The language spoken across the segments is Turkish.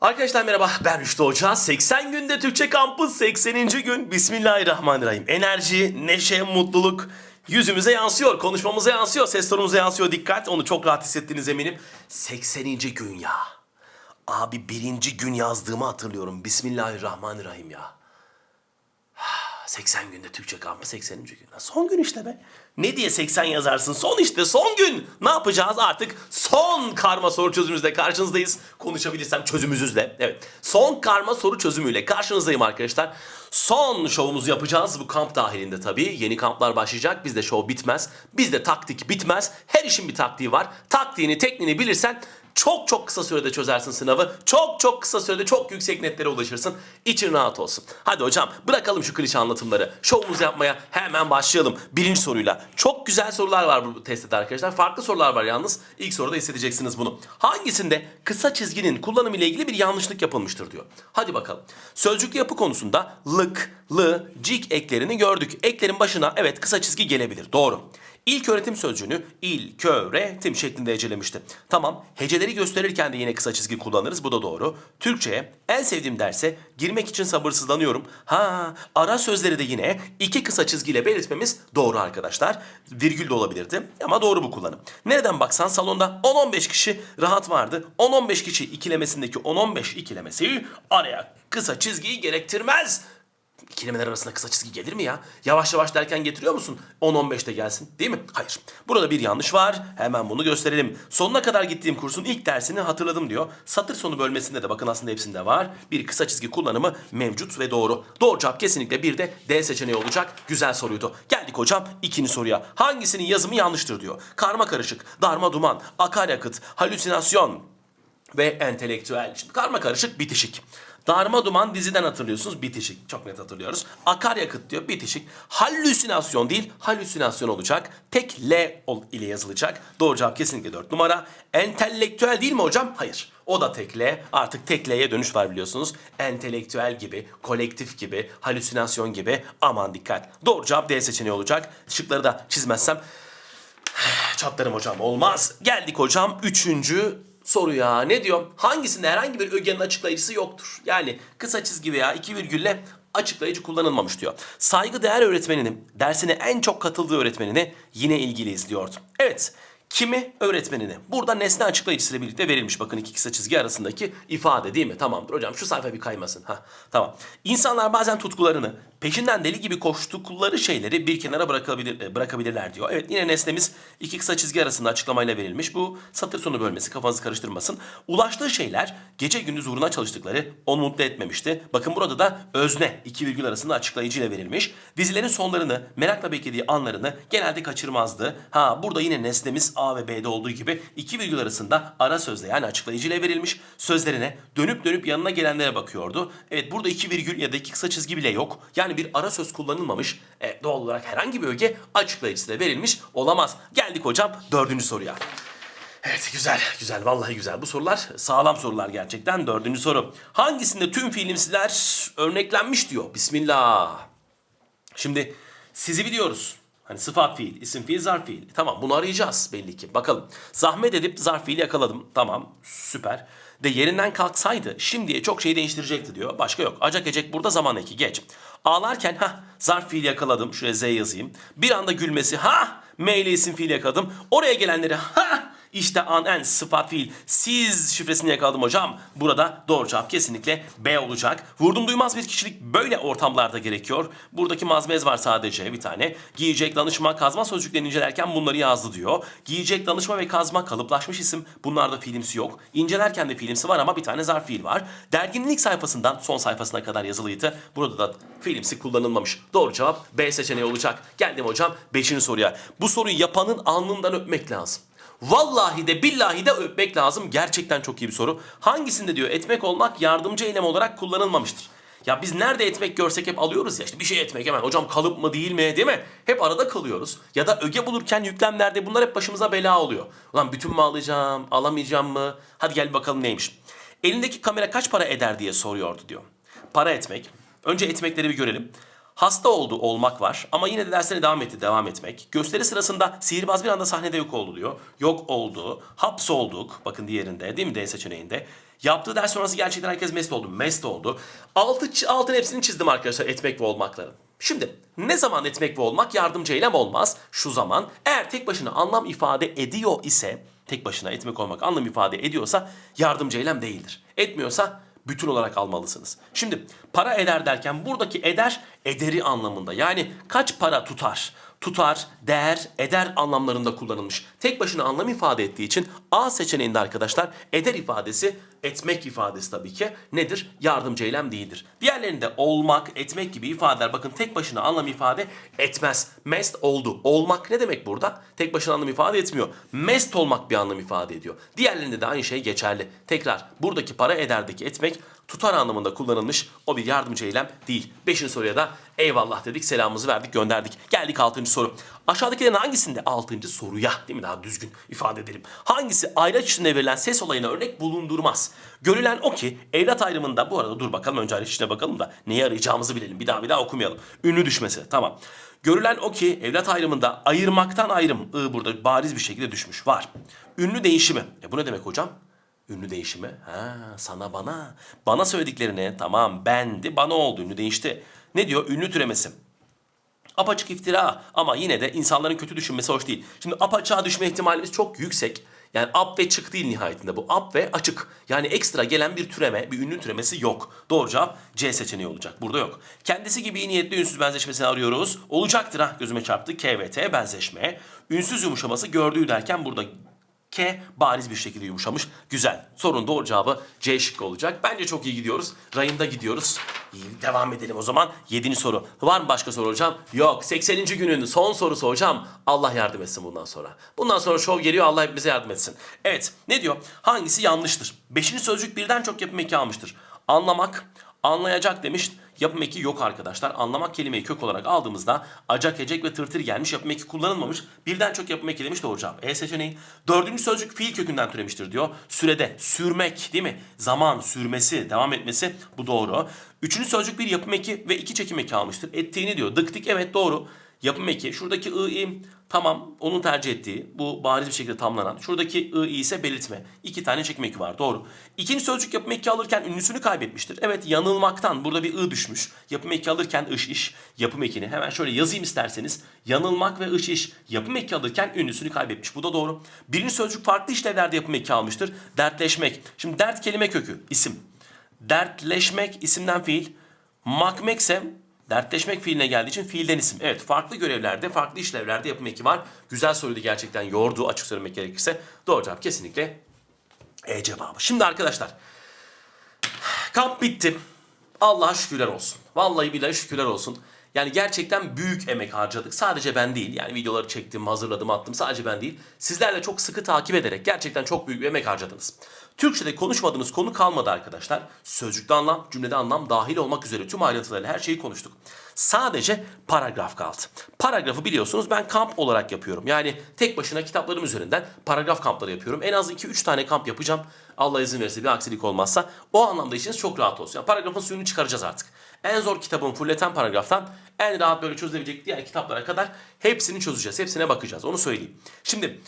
Arkadaşlar merhaba ben Rüştü Hoca. 80 günde Türkçe kampı 80. gün. Bismillahirrahmanirrahim. Enerji, neşe, mutluluk yüzümüze yansıyor, konuşmamıza yansıyor, ses tonumuza yansıyor. Dikkat onu çok rahat hissettiğiniz eminim. 80. gün ya. Abi birinci gün yazdığımı hatırlıyorum. Bismillahirrahmanirrahim ya. 80 günde Türkçe kampı 80. gün. Son gün işte be. Ne diye 80 yazarsın? Son işte son gün. Ne yapacağız artık? Son karma soru çözümümüzle karşınızdayız. Konuşabilirsem çözümümüzle. Evet. Son karma soru çözümüyle karşınızdayım arkadaşlar. Son şovumuzu yapacağız. Bu kamp dahilinde tabii. Yeni kamplar başlayacak. Bizde şov bitmez. Bizde taktik bitmez. Her işin bir taktiği var. Taktiğini, tekniğini bilirsen çok çok kısa sürede çözersin sınavı. Çok çok kısa sürede çok yüksek netlere ulaşırsın. İçin rahat olsun. Hadi hocam bırakalım şu klişe anlatımları. Şovumuzu yapmaya hemen başlayalım. Birinci soruyla. Çok güzel sorular var bu testte arkadaşlar. Farklı sorular var yalnız. İlk soruda hissedeceksiniz bunu. Hangisinde kısa çizginin kullanımı ile ilgili bir yanlışlık yapılmıştır diyor. Hadi bakalım. Sözcüklü yapı konusunda lık, lı, cik eklerini gördük. Eklerin başına evet kısa çizgi gelebilir. Doğru. İlk öğretim sözcüğünü ilk öğretim şeklinde hecelemişti. Tamam heceleri gösterirken de yine kısa çizgi kullanırız bu da doğru. Türkçe'ye en sevdiğim derse girmek için sabırsızlanıyorum. Ha ara sözleri de yine iki kısa çizgiyle belirtmemiz doğru arkadaşlar. Virgül de olabilirdi ama doğru bu kullanım. Nereden baksan salonda 10-15 kişi rahat vardı. 10-15 kişi ikilemesindeki 10-15 ikilemesi araya kısa çizgiyi gerektirmez. İkilemeler arasında kısa çizgi gelir mi ya? Yavaş yavaş derken getiriyor musun? 10-15'te gelsin değil mi? Hayır. Burada bir yanlış var. Hemen bunu gösterelim. Sonuna kadar gittiğim kursun ilk dersini hatırladım diyor. Satır sonu bölmesinde de bakın aslında hepsinde var. Bir kısa çizgi kullanımı mevcut ve doğru. Doğru cevap kesinlikle bir de D seçeneği olacak. Güzel soruydu. Geldik hocam ikinci soruya. Hangisinin yazımı yanlıştır diyor. Karma karışık, darma duman, akaryakıt, halüsinasyon ve entelektüel. Şimdi karma karışık bitişik. Darma duman diziden hatırlıyorsunuz bitişik. Çok net hatırlıyoruz. Akaryakıt diyor bitişik. Halüsinasyon değil halüsinasyon olacak. Tek L ile yazılacak. Doğru cevap kesinlikle 4 numara. Entelektüel değil mi hocam? Hayır. O da tek L. Artık tek L'ye dönüş var biliyorsunuz. Entelektüel gibi, kolektif gibi, halüsinasyon gibi. Aman dikkat. Doğru cevap D seçeneği olacak. Şıkları da çizmezsem Çatlarım hocam olmaz. Geldik hocam üçüncü soruya. Ne diyor? Hangisinde herhangi bir ögenin açıklayıcısı yoktur? Yani kısa çizgi veya iki virgülle açıklayıcı kullanılmamış diyor. Saygıdeğer öğretmeninin dersine en çok katıldığı öğretmenini yine ilgili izliyordu. Evet. Kimi? Öğretmenini. Burada nesne açıklayıcısıyla birlikte verilmiş. Bakın iki kısa çizgi arasındaki ifade değil mi? Tamamdır hocam şu sayfa bir kaymasın. Ha, tamam. İnsanlar bazen tutkularını, peşinden deli gibi koştukları şeyleri bir kenara bırakabilir, e, bırakabilirler diyor. Evet yine nesnemiz iki kısa çizgi arasında açıklamayla verilmiş. Bu satır sonu bölmesi kafanızı karıştırmasın. Ulaştığı şeyler gece gündüz uğruna çalıştıkları onu mutlu etmemişti. Bakın burada da özne iki virgül arasında açıklayıcıyla verilmiş. Dizilerin sonlarını merakla beklediği anlarını genelde kaçırmazdı. Ha burada yine nesnemiz A ve B'de olduğu gibi iki virgül arasında ara sözle yani açıklayıcıyla verilmiş. Sözlerine dönüp dönüp yanına gelenlere bakıyordu. Evet burada iki virgül ya da iki kısa çizgi bile yok. Yani bir ara söz kullanılmamış. E, doğal olarak herhangi bir öge açıklayıcısıyla verilmiş olamaz. Geldik hocam dördüncü soruya. Evet güzel güzel vallahi güzel. Bu sorular sağlam sorular gerçekten. Dördüncü soru. Hangisinde tüm fiilimsiler örneklenmiş diyor. Bismillah. Şimdi sizi biliyoruz. Hani sıfat fiil, isim fiil, zarf fiil. Tamam bunu arayacağız belli ki. Bakalım. Zahmet edip zarf fiili yakaladım. Tamam süper. De yerinden kalksaydı şimdiye çok şey değiştirecekti diyor. Başka yok. Acak ecek burada zaman eki geç. Ağlarken ha zarf fiil yakaladım. Şuraya Z yazayım. Bir anda gülmesi ha M ile isim fiil yakaladım. Oraya gelenleri ha işte an en sıfat fiil. Siz şifresini yakaladım hocam. Burada doğru cevap kesinlikle B olacak. Vurdum duymaz bir kişilik böyle ortamlarda gerekiyor. Buradaki mazmez var sadece bir tane. Giyecek, danışma, kazma sözcüklerini incelerken bunları yazdı diyor. Giyecek, danışma ve kazma kalıplaşmış isim. Bunlarda fiilimsi yok. İncelerken de fiilimsi var ama bir tane zarf fiil var. Derginin ilk sayfasından son sayfasına kadar yazılıydı. Burada da fiilimsi kullanılmamış. Doğru cevap B seçeneği olacak. Geldim hocam 5. soruya. Bu soruyu yapanın alnından öpmek lazım. Vallahi de billahi de öpmek lazım. Gerçekten çok iyi bir soru. Hangisinde diyor etmek olmak yardımcı eylem olarak kullanılmamıştır. Ya biz nerede etmek görsek hep alıyoruz ya işte bir şey etmek hemen hocam kalıp mı değil mi değil mi? Hep arada kalıyoruz. Ya da öge bulurken yüklemlerde bunlar hep başımıza bela oluyor. Ulan bütün mü alacağım alamayacağım mı? Hadi gel bakalım neymiş. Elindeki kamera kaç para eder diye soruyordu diyor. Para etmek. Önce etmekleri bir görelim. Hasta oldu olmak var ama yine de derslerine devam etti devam etmek. Gösteri sırasında sihirbaz bir anda sahnede yok oldu diyor. Yok oldu. Hapsolduk bakın diğerinde değil mi D seçeneğinde. Yaptığı ders sonrası gerçekten herkes mest oldu. Mest oldu. Altı, altın hepsini çizdim arkadaşlar etmek ve olmakların. Şimdi ne zaman etmek ve olmak yardımcı eylem olmaz? Şu zaman eğer tek başına anlam ifade ediyor ise tek başına etmek olmak anlam ifade ediyorsa yardımcı eylem değildir. Etmiyorsa bütün olarak almalısınız. Şimdi para eder derken buradaki eder ederi anlamında. Yani kaç para tutar? Tutar, değer, eder anlamlarında kullanılmış. Tek başına anlam ifade ettiği için A seçeneğinde arkadaşlar eder ifadesi etmek ifadesi tabii ki nedir? Yardımcı eylem değildir. Diğerlerinde olmak, etmek gibi ifadeler bakın tek başına anlam ifade etmez. Mest oldu. Olmak ne demek burada? Tek başına anlam ifade etmiyor. Mest olmak bir anlam ifade ediyor. Diğerlerinde de aynı şey geçerli. Tekrar buradaki para ederdeki etmek tutar anlamında kullanılmış o bir yardımcı eylem değil. Beşinci soruya da eyvallah dedik selamımızı verdik gönderdik. Geldik altıncı soru. Aşağıdakilerin hangisinde altıncı soruya değil mi daha düzgün ifade edelim. Hangisi ayraç içinde verilen ses olayına örnek bulundurmaz? Görülen o ki evlat ayrımında bu arada dur bakalım önce ayraç içine bakalım da neyi arayacağımızı bilelim. Bir daha bir daha okumayalım. Ünlü düşmesi tamam. Görülen o ki evlat ayrımında ayırmaktan ayrım ı burada bariz bir şekilde düşmüş. Var. Ünlü değişimi. E bu ne demek hocam? Ünlü değişimi. Ha sana bana. Bana söylediklerine tamam bendi bana oldu ünlü değişti. Ne diyor? Ünlü türemesi. Apaçık iftira ama yine de insanların kötü düşünmesi hoş değil. Şimdi apaçığa düşme ihtimalimiz çok yüksek. Yani ap ve çık değil nihayetinde bu. Ap ve açık. Yani ekstra gelen bir türeme, bir ünlü türemesi yok. Doğru cevap C seçeneği olacak. Burada yok. Kendisi gibi iyi niyetli ünsüz benzeşmesini arıyoruz. Olacaktır ha gözüme çarptı. K ve T benzeşme. Ünsüz yumuşaması gördüğü derken burada K bariz bir şekilde yumuşamış. Güzel. Sorun doğru cevabı C şıkkı olacak. Bence çok iyi gidiyoruz. Rayında gidiyoruz. İyi, devam edelim o zaman. Yedinci soru. Var mı başka soru hocam? Yok. 80. günün son sorusu hocam. Allah yardım etsin bundan sonra. Bundan sonra şov geliyor. Allah hepimize yardım etsin. Evet. Ne diyor? Hangisi yanlıştır? Beşinci sözcük birden çok yapım eki. Anlamak, anlayacak demiş. Yapım eki yok arkadaşlar. Anlamak kelimeyi kök olarak aldığımızda acak, ecek ve tırtır gelmiş. Yapım eki kullanılmamış. Birden çok yapım eki demiş doğru cevap. E seçeneği. Dördüncü sözcük fiil kökünden türemiştir diyor. Sürede, sürmek değil mi? Zaman, sürmesi, devam etmesi bu doğru. Üçüncü sözcük bir yapım eki ve iki çekim eki almıştır. Ettiğini diyor. Dıktik evet doğru. Yapım eki. Şuradaki ı, i tamam onun tercih ettiği bu bariz bir şekilde tamlanan. Şuradaki i ise belirtme. İki tane çekim eki var doğru. İkinci sözcük yapım eki alırken ünlüsünü kaybetmiştir. Evet yanılmaktan burada bir ı düşmüş. Yapım eki alırken ış iş yapım ekini hemen şöyle yazayım isterseniz. Yanılmak ve ış iş yapım eki alırken ünlüsünü kaybetmiş. Bu da doğru. Birinci sözcük farklı işlevlerde yapım eki almıştır. Dertleşmek. Şimdi dert kelime kökü isim. Dertleşmek isimden fiil. Makmekse dertleşmek fiiline geldiği için fiilden isim. Evet farklı görevlerde, farklı işlevlerde yapım eki var. Güzel soruydu gerçekten yordu açık söylemek gerekirse. Doğru cevap kesinlikle E cevabı. Şimdi arkadaşlar kamp bitti. Allah'a şükürler olsun. Vallahi billahi şükürler olsun. Yani gerçekten büyük emek harcadık. Sadece ben değil. Yani videoları çektim, hazırladım, attım. Sadece ben değil. Sizlerle çok sıkı takip ederek gerçekten çok büyük bir emek harcadınız. Türkçe'de konuşmadığımız konu kalmadı arkadaşlar. Sözcükte anlam, cümlede anlam dahil olmak üzere tüm ayrıntılarıyla her şeyi konuştuk. Sadece paragraf kaldı. Paragrafı biliyorsunuz ben kamp olarak yapıyorum. Yani tek başına kitaplarım üzerinden paragraf kampları yapıyorum. En az 2-3 tane kamp yapacağım. Allah izin verirse bir aksilik olmazsa. O anlamda işiniz çok rahat olsun. Yani paragrafın suyunu çıkaracağız artık. En zor kitabın fulleten paragraftan en rahat böyle çözülebilecek diğer kitaplara kadar hepsini çözeceğiz. Hepsine bakacağız. Onu söyleyeyim. Şimdi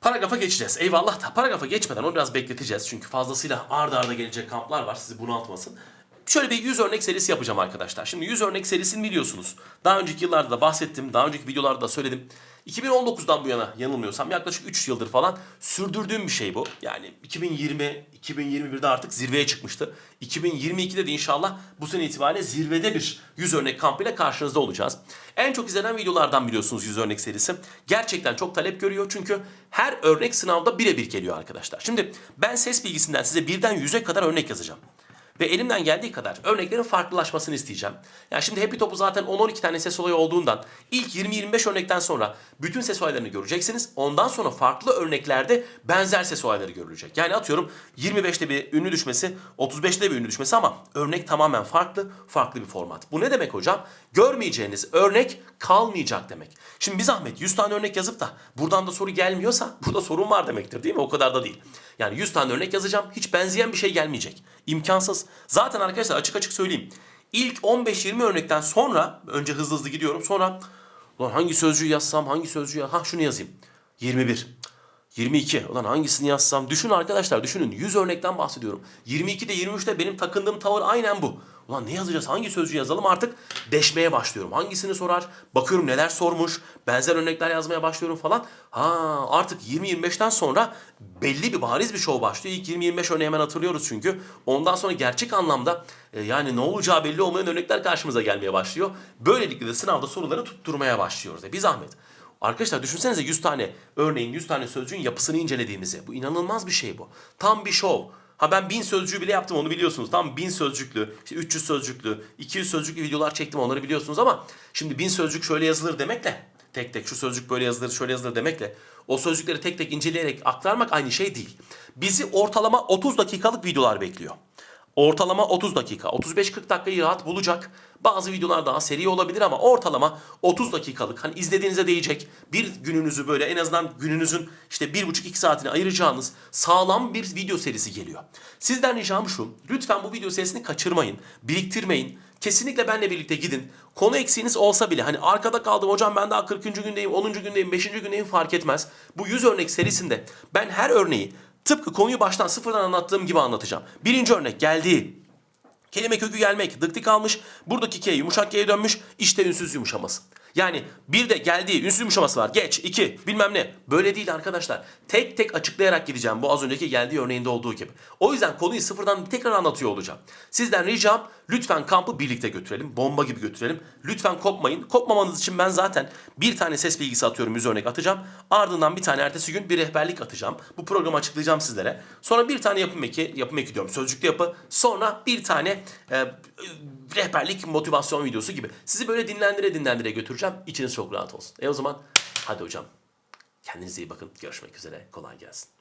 Paragrafa geçeceğiz. Eyvallah da paragrafa geçmeden onu biraz bekleteceğiz. Çünkü fazlasıyla arda arda gelecek kamplar var. Sizi bunaltmasın. Şöyle bir 100 örnek serisi yapacağım arkadaşlar. Şimdi 100 örnek serisini biliyorsunuz. Daha önceki yıllarda da bahsettim. Daha önceki videolarda da söyledim. 2019'dan bu yana yanılmıyorsam yaklaşık 3 yıldır falan sürdürdüğüm bir şey bu. Yani 2020, 2021'de artık zirveye çıkmıştı. 2022'de de inşallah bu sene itibariyle zirvede bir 100 örnek kampıyla karşınızda olacağız. En çok izlenen videolardan biliyorsunuz 100 örnek serisi. Gerçekten çok talep görüyor çünkü her örnek sınavda birebir geliyor arkadaşlar. Şimdi ben ses bilgisinden size birden 100'e kadar örnek yazacağım. Ve elimden geldiği kadar örneklerin farklılaşmasını isteyeceğim. Yani şimdi Happy Top'u zaten 10-12 tane ses olayı olduğundan ilk 20-25 örnekten sonra bütün ses olaylarını göreceksiniz. Ondan sonra farklı örneklerde benzer ses olayları görülecek. Yani atıyorum 25'te bir ünlü düşmesi, 35'te bir ünlü düşmesi ama örnek tamamen farklı, farklı bir format. Bu ne demek hocam? Görmeyeceğiniz örnek kalmayacak demek. Şimdi bir zahmet 100 tane örnek yazıp da buradan da soru gelmiyorsa burada sorun var demektir değil mi? O kadar da değil. Yani 100 tane örnek yazacağım. Hiç benzeyen bir şey gelmeyecek. İmkansız. Zaten arkadaşlar açık açık söyleyeyim. İlk 15-20 örnekten sonra önce hızlı hızlı gidiyorum. Sonra lan hangi sözcüğü yazsam hangi sözcüğü ha şunu yazayım. 21. 22. Ulan hangisini yazsam? Düşün arkadaşlar düşünün. 100 örnekten bahsediyorum. 22'de 23'te benim takındığım tavır aynen bu. Ulan ne yazacağız? Hangi sözcüğü yazalım? Artık deşmeye başlıyorum. Hangisini sorar? Bakıyorum neler sormuş. Benzer örnekler yazmaya başlıyorum falan. Ha artık 20-25'ten sonra belli bir bariz bir şov başlıyor. İlk 20-25 örneği hemen hatırlıyoruz çünkü. Ondan sonra gerçek anlamda e, yani ne olacağı belli olmayan örnekler karşımıza gelmeye başlıyor. Böylelikle de sınavda soruları tutturmaya başlıyoruz. E, bir zahmet. Arkadaşlar düşünsenize 100 tane örneğin 100 tane sözcüğün yapısını incelediğimizi. Bu inanılmaz bir şey bu. Tam bir şov. Ha ben 1000 sözcüğü bile yaptım onu biliyorsunuz. Tam 1000 sözcüklü, işte 300 sözcüklü, 200 sözcüklü videolar çektim onları biliyorsunuz ama şimdi 1000 sözcük şöyle yazılır demekle tek tek şu sözcük böyle yazılır, şöyle yazılır demekle o sözcükleri tek tek inceleyerek aktarmak aynı şey değil. Bizi ortalama 30 dakikalık videolar bekliyor. Ortalama 30 dakika. 35-40 dakikayı rahat bulacak. Bazı videolar daha seri olabilir ama ortalama 30 dakikalık. Hani izlediğinize değecek. Bir gününüzü böyle en azından gününüzün işte 1,5-2 saatini ayıracağınız sağlam bir video serisi geliyor. Sizden ricam şu. Lütfen bu video serisini kaçırmayın. Biriktirmeyin. Kesinlikle benle birlikte gidin. Konu eksiğiniz olsa bile hani arkada kaldım hocam ben daha 40. gündeyim, 10. gündeyim, 5. gündeyim fark etmez. Bu 100 örnek serisinde ben her örneği tıpkı konuyu baştan sıfırdan anlattığım gibi anlatacağım. Birinci örnek geldi. Kelime kökü gelmek, dıktik almış. Buradaki K yumuşak G'ye dönmüş. İşte ünsüz yumuşaması. Yani bir de geldiği ünsüz yumuşaması var. Geç, iki, bilmem ne. Böyle değil arkadaşlar. Tek tek açıklayarak gideceğim bu az önceki geldiği örneğinde olduğu gibi. O yüzden konuyu sıfırdan tekrar anlatıyor olacağım. Sizden ricam lütfen kampı birlikte götürelim. Bomba gibi götürelim. Lütfen kopmayın. Kopmamanız için ben zaten bir tane ses bilgisi atıyorum, yüz örnek atacağım. Ardından bir tane ertesi gün bir rehberlik atacağım. Bu programı açıklayacağım sizlere. Sonra bir tane yapım eki, yapım eki diyorum sözcüklü yapı. Sonra bir tane e, rehberlik motivasyon videosu gibi. Sizi böyle dinlendire dinlendire götüreceğim. İçiniz çok rahat olsun. E o zaman hadi hocam kendinize iyi bakın. Görüşmek üzere. Kolay gelsin.